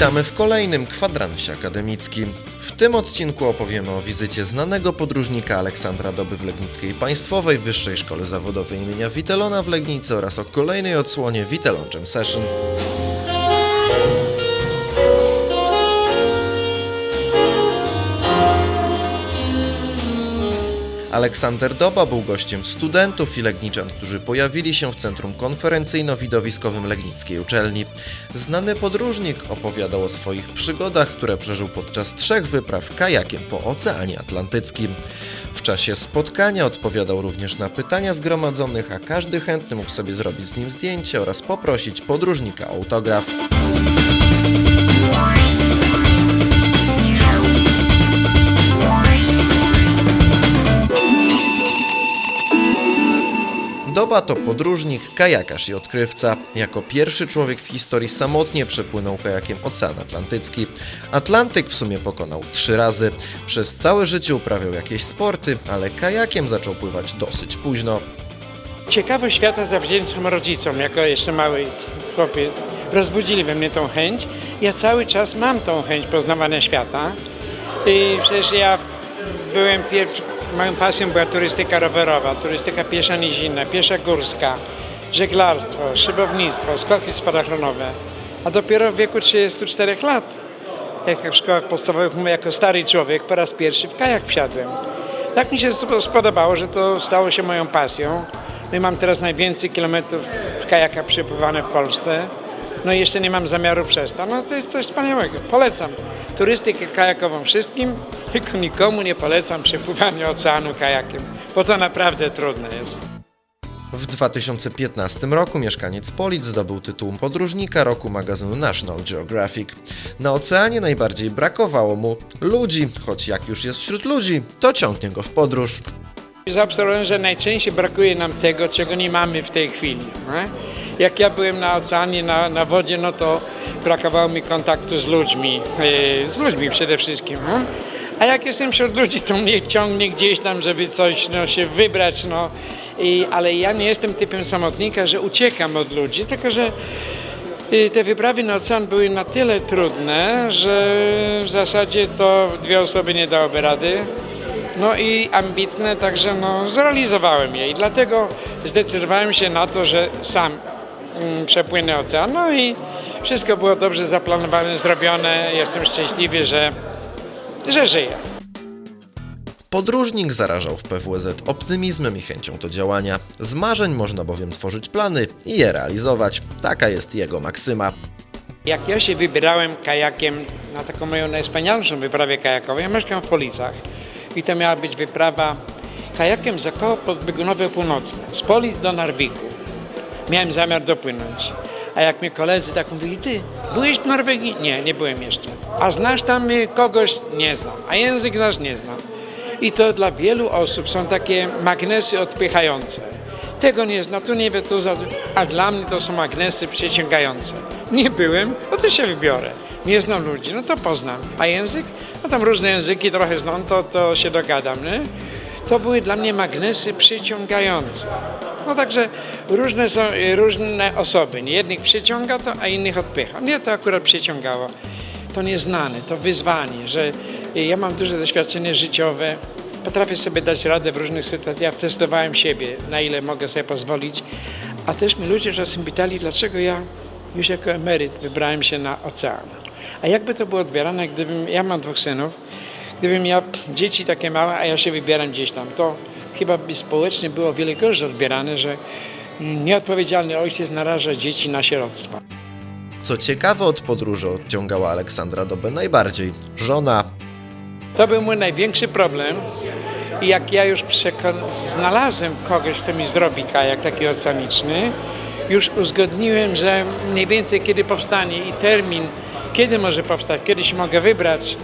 Witamy w kolejnym kwadransie akademickim. W tym odcinku opowiemy o wizycie znanego podróżnika Aleksandra Doby w Legnickiej Państwowej Wyższej Szkole Zawodowej imienia Witelona w Legnicy oraz o kolejnej odsłonie Witelon Session. Aleksander Doba był gościem studentów i legniczan, którzy pojawili się w centrum konferencyjno-widowiskowym Legnickiej Uczelni. Znany podróżnik opowiadał o swoich przygodach, które przeżył podczas trzech wypraw kajakiem po Oceanie Atlantyckim. W czasie spotkania odpowiadał również na pytania zgromadzonych, a każdy chętny mógł sobie zrobić z nim zdjęcie oraz poprosić podróżnika o autograf. Doba to podróżnik, kajakarz i odkrywca. Jako pierwszy człowiek w historii samotnie przepłynął kajakiem Ocean Atlantycki. Atlantyk w sumie pokonał trzy razy. Przez całe życie uprawiał jakieś sporty, ale kajakiem zaczął pływać dosyć późno. Ciekawość świata zawdzięczam rodzicom, jako jeszcze mały chłopiec. Rozbudzili we mnie tą chęć. Ja cały czas mam tą chęć poznawania świata. I przecież ja byłem pierwszy, moją pasją była turystyka rowerowa, turystyka piesza nizinna, piesza górska, żeglarstwo, szybownictwo, skoki spadochronowe. A dopiero w wieku 34 lat, jak w szkołach podstawowych mówię, jako stary człowiek, po raz pierwszy w kajak wsiadłem. Tak mi się sp- spodobało, że to stało się moją pasją. No i mam teraz najwięcej kilometrów w kajakach przepływane w Polsce. No i jeszcze nie mam zamiaru przestać. No to jest coś wspaniałego. Polecam turystykę kajakową wszystkim, tylko nikomu nie polecam przepływania oceanu kajakiem, bo to naprawdę trudne jest. W 2015 roku mieszkaniec Polic zdobył tytuł podróżnika roku magazynu National Geographic. Na oceanie najbardziej brakowało mu ludzi, choć jak już jest wśród ludzi, to ciągnie go w podróż. Zaobserwowałem, że najczęściej brakuje nam tego, czego nie mamy w tej chwili. Nie? Jak ja byłem na oceanie, na, na wodzie, no to brakowało mi kontaktu z ludźmi, e, z ludźmi przede wszystkim. Nie? A jak jestem wśród ludzi, to mnie ciągnie gdzieś tam, żeby coś no, się wybrać. No. I, ale ja nie jestem typem samotnika, że uciekam od ludzi, tylko że y, te wyprawy na ocean były na tyle trudne, że w zasadzie to dwie osoby nie dałoby rady. No i ambitne, także no, zrealizowałem je i dlatego zdecydowałem się na to, że sam mm, przepłynę ocean. No i wszystko było dobrze zaplanowane, zrobione. Jestem szczęśliwy, że, że żyję. Podróżnik zarażał w PWZ optymizmem i chęcią do działania. Z marzeń można bowiem tworzyć plany i je realizować. Taka jest jego maksyma. Jak ja się wybierałem kajakiem na taką moją najwspanialszą wyprawę kajakową, ja mieszkam w Policach i to miała być wyprawa kajakiem za koło podbiegunowe północne, z Polic do Narwiku. Miałem zamiar dopłynąć. A jak mi koledzy tak mówili, ty, byłeś w Norwegii? Nie, nie byłem jeszcze. A znasz tam y, kogoś? Nie znam. A język znasz? Nie znam. I to dla wielu osób są takie magnesy odpychające. Tego nie znam, tu nie wie, to za... A dla mnie to są magnesy przyciągające. Nie byłem, no to się wybiorę. Nie znam ludzi, no to poznam. A język? No tam różne języki trochę znam, to, to się dogadam, nie? To były dla mnie magnesy przyciągające. No także różne są y, różne osoby. Jednych przyciąga to, a innych odpycha. Mnie to akurat przyciągało. To nieznane, to wyzwanie, że y, ja mam duże doświadczenie życiowe. Potrafię sobie dać radę w różnych sytuacjach. Testowałem siebie, na ile mogę sobie pozwolić. A też mi ludzie czasem pytali, dlaczego ja już jako emeryt wybrałem się na ocean. A jakby to było odbierane, gdybym, ja mam dwóch synów, gdybym miał dzieci takie małe, a ja się wybieram gdzieś tam, to chyba by społecznie było wiele gorzej odbierane, że nieodpowiedzialny ojciec naraża dzieci na sieroctwo. Co ciekawe, od podróży odciągała Aleksandra Dobę najbardziej żona. To był mój największy problem. I jak ja już znalazłem kogoś, kto mi zrobi kajak taki oceaniczny, już uzgodniłem, że mniej więcej kiedy powstanie i termin, kiedy może powstać, kiedy się mogę wybrać.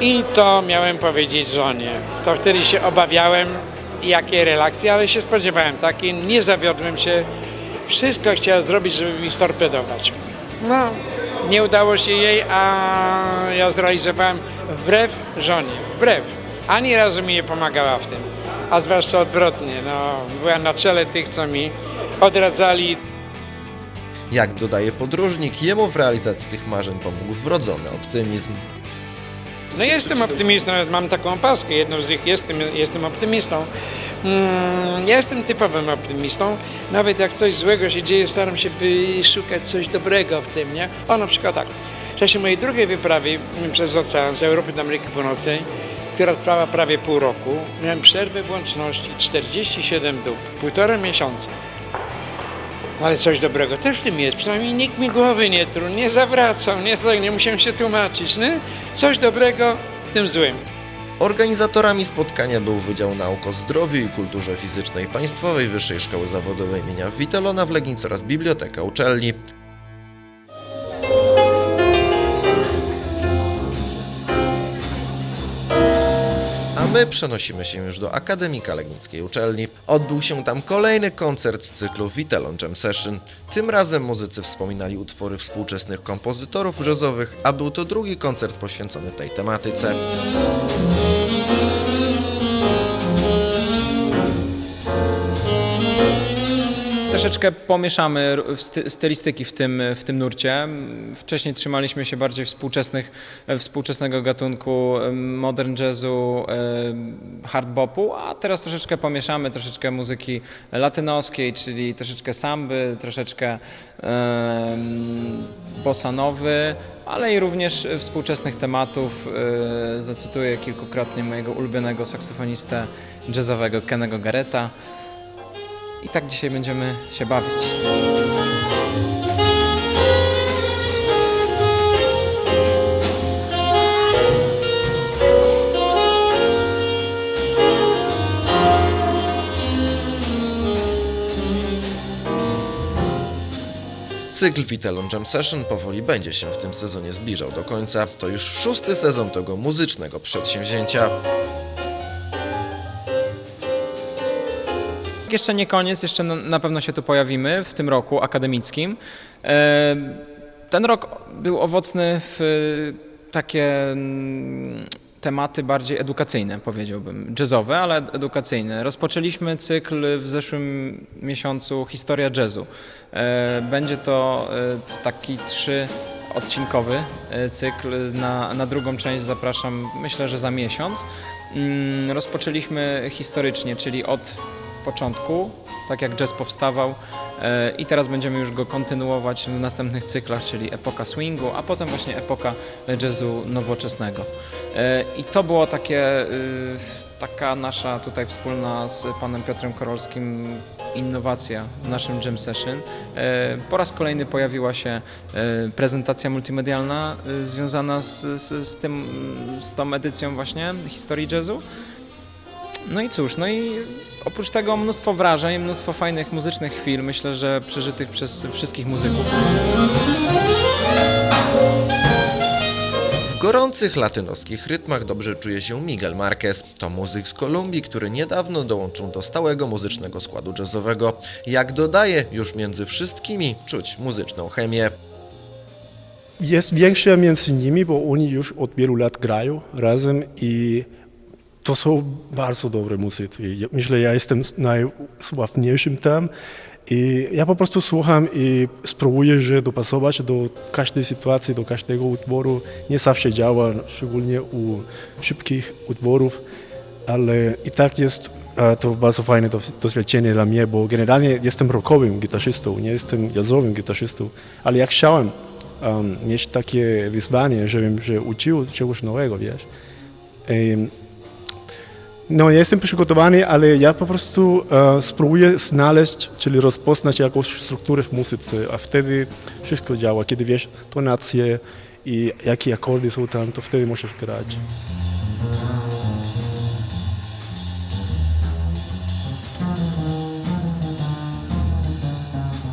I to miałem powiedzieć żonie. To wtedy się obawiałem, jakie relacje, ale się spodziewałem takiej. Nie zawiodłem się. Wszystko chciała zrobić, żeby mi storpedować. No, nie udało się jej, a ja zrealizowałem wbrew żonie. Wbrew. Ani razu mi nie pomagała w tym. A zwłaszcza odwrotnie. No, była na czele tych, co mi odradzali Jak dodaje podróżnik, jemu w realizacji tych marzeń pomógł wrodzony optymizm. No jestem optymistą, nawet mam taką opaskę, jedną z nich jestem, jestem optymistą. Mm, ja jestem typowym optymistą, nawet jak coś złego się dzieje, staram się wyszukać coś dobrego w tym, nie? O, na przykład tak, w czasie mojej drugiej wyprawy przez ocean z Europy do Ameryki Północnej, która trwała prawie pół roku, miałem przerwę w łączności 47 dób, półtora miesiąca. Ale coś dobrego też w tym jest, przynajmniej nikt mi głowy nie truł, nie zawracał, nie, tak, nie musiałem się tłumaczyć, nie? Coś dobrego w tym złym. Organizatorami spotkania był Wydział Nauk o Zdrowiu i Kulturze Fizycznej Państwowej Wyższej Szkoły Zawodowej imienia Witelona w Legnicy oraz Biblioteka Uczelni. My przenosimy się już do Akademika Legnickiej Uczelni. Odbył się tam kolejny koncert z cyklu Vitelon Jam Session. Tym razem muzycy wspominali utwory współczesnych kompozytorów jazzowych, a był to drugi koncert poświęcony tej tematyce. Troszeczkę pomieszamy stylistyki w tym, w tym nurcie. Wcześniej trzymaliśmy się bardziej współczesnych, e, współczesnego gatunku e, modern jazzu, e, hard bopu, a teraz troszeczkę pomieszamy troszeczkę muzyki latynoskiej, czyli troszeczkę samby, troszeczkę e, bossa nowy, ale i również współczesnych tematów. Zacytuję kilkukrotnie mojego ulubionego saksofonistę jazzowego Kennego Garretta. I tak dzisiaj będziemy się bawić. Cykl Vitelon Jam Session powoli będzie się w tym sezonie zbliżał do końca. To już szósty sezon tego muzycznego przedsięwzięcia. Jeszcze nie koniec, jeszcze na- pewno się tu pojawimy w tym roku akademickim. E, Ten rok był owocny w e, takie mm, tematy bardziej edukacyjne, powiedziałbym, jazzowe, ale edukacyjne. Rozpoczęliśmy cykl w zeszłym miesiącu Historia jazzu. E, Będzie to taki trzy odcinkowy cykl. Na, na drugą część zapraszam, myślę, że za miesiąc. Mm, Rozpoczęliśmy historycznie, czyli od początku, tak jak jazz powstawał e, i teraz będziemy już go kontynuować w następnych cyklach, czyli epoka swingu, a potem właśnie epoka jazzu nowoczesnego. E, I to było takie, y, taka nasza tutaj wspólna z panem Piotrem Korolskim innowacja w naszym jam session. E, Po raz kolejny pojawiła się e, prezentacja multimedialna e, związana z, z, z, tym, z tą edycją właśnie historii jazzu. No i cóż, no i oprócz tego mnóstwo wrażeń, mnóstwo fajnych muzycznych chwil, myślę, że przeżytych przez wszystkich muzyków. W gorących latynoskich rytmach dobrze czuje się Miguel Marquez. To muzyk z Kolumbii, który niedawno dołączył do stałego muzycznego składu jazzowego. Jak dodaje, już między wszystkimi czuć muzyczną chemię. Jest większa między nimi, bo oni już od wielu lat grają razem i to są bardzo dobre muzycy. Ja- Myślę, ja jestem najsławniejszym tam i ja po prostu słucham i spróbuję że dopasować do każdej sytuacji, do każdego utworu. Nie zawsze działa, szczególnie u szybkich utworów, ale i tak jest to bardzo fajne doświadczenie dla mnie, bo generalnie jestem rockowym gitarzystą, nie jestem jazzowym gitarzystą, ale jak chciałem um, mieć takie wyzwanie, żebym że uczył czegoś nowego, wiesz. No, ja jestem przygotowany, ale ja po prostu e, spróbuję znaleźć, czyli rozpoznać jakąś strukturę w muzyce, a wtedy wszystko działa. Kiedy wiesz tonacje i jakie akordy są tam, to wtedy możesz grać.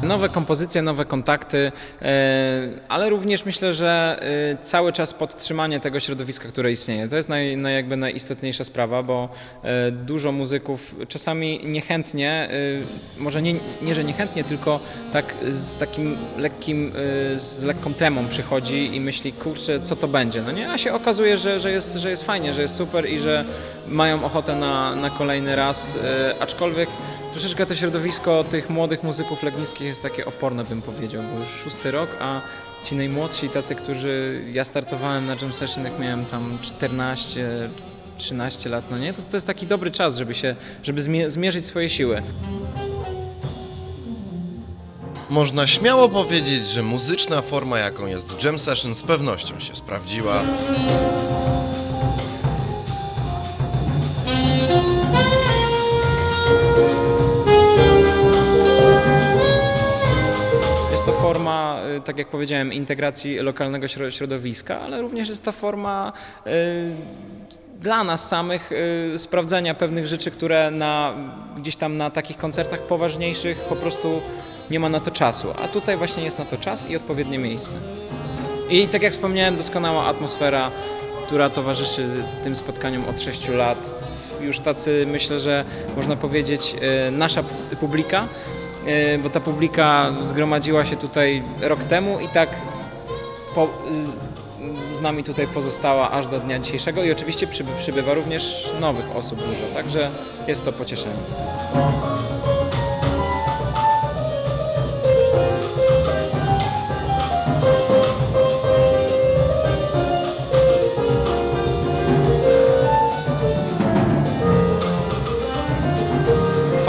Nowe kompozycje, nowe kontakty, e, ale również myślę, że e, cały czas podtrzymanie tego środowiska, które istnieje. To jest naj, naj, jakby najistotniejsza sprawa, bo e, dużo muzyków czasami niechętnie, może nie, nie, że niechętnie, tylko tak z takim lekkim, z lekką tremą przychodzi i myśli, kurczę, co to będzie, no nie? A się okazuje, że, że, jest, że jest fajnie, że jest super i że mają ochotę na, na kolejny raz, aczkolwiek Troszeczkę to środowisko tych młodych muzyków legnickich jest takie oporne, bym powiedział, bo już szósty rok, a ci najmłodsi, tacy, którzy... Ja startowałem na jam session, jak miałem tam 14, 13 lat, no nie? To, to jest taki dobry czas, żeby się, żeby zmie- zmierzyć swoje siły. Można śmiało powiedzieć, że muzyczna forma, jaką jest Jam Session, z pewnością się sprawdziła. Y, tak jak powiedziałem, integracji lokalnego śro- środowiska, ale również jest to forma y, dla nas samych y, sprawdzenia pewnych rzeczy, które na, gdzieś tam na takich koncertach poważniejszych po prostu nie ma na to czasu. A tutaj właśnie jest na to czas i odpowiednie miejsce. I tak jak wspomniałem, doskonała atmosfera, która towarzyszy tym spotkaniom od 6 lat. Już tacy, myślę, że można powiedzieć, nasza pu- publika, bo ta publika zgromadziła się tutaj rok temu i tak po, y, z nami tutaj pozostała aż do dnia dzisiejszego i oczywiście przyby, przybywa również nowych osób dużo, także jest to pocieszające.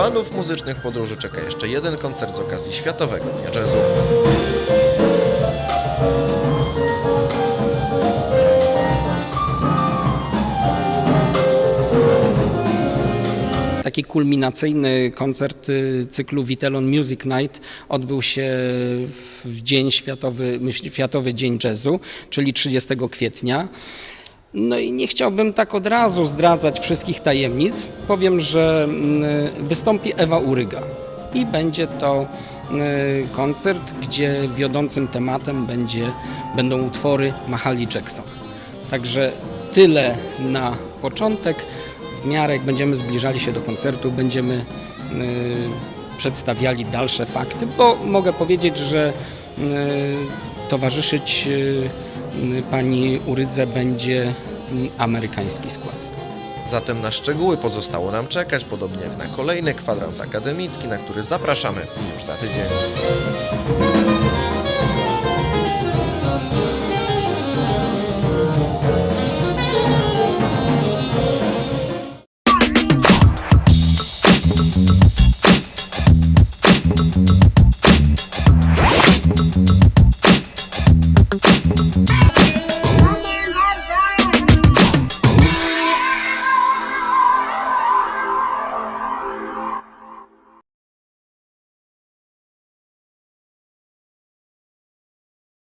Fanów muzycznych podróży czeka jeszcze jeden koncert z okazji Światowego Dnia Jazzu. Taki kulminacyjny koncert y, cyklu Vitelon Music Night odbył się w dzień światowy, Światowy Dzień Jazzu, czyli 30 kwietnia. No i nie chciałbym tak od razu zdradzać wszystkich tajemnic. Powiem, że mm, wystąpi Ewa Uryga i będzie to y, koncert, gdzie wiodącym tematem będzie, będą utwory Mahali Jackson. Także tyle na początek. W miarę jak będziemy zbliżali się do koncertu, będziemy y, przedstawiali dalsze fakty, bo mogę powiedzieć, że towarzyszyć y, pani Urydze będzie y, amerykański skład. Zatem na szczegóły pozostało nam czekać, podobnie jak na kolejny kwadrans akademicki, na który zapraszamy już za tydzień.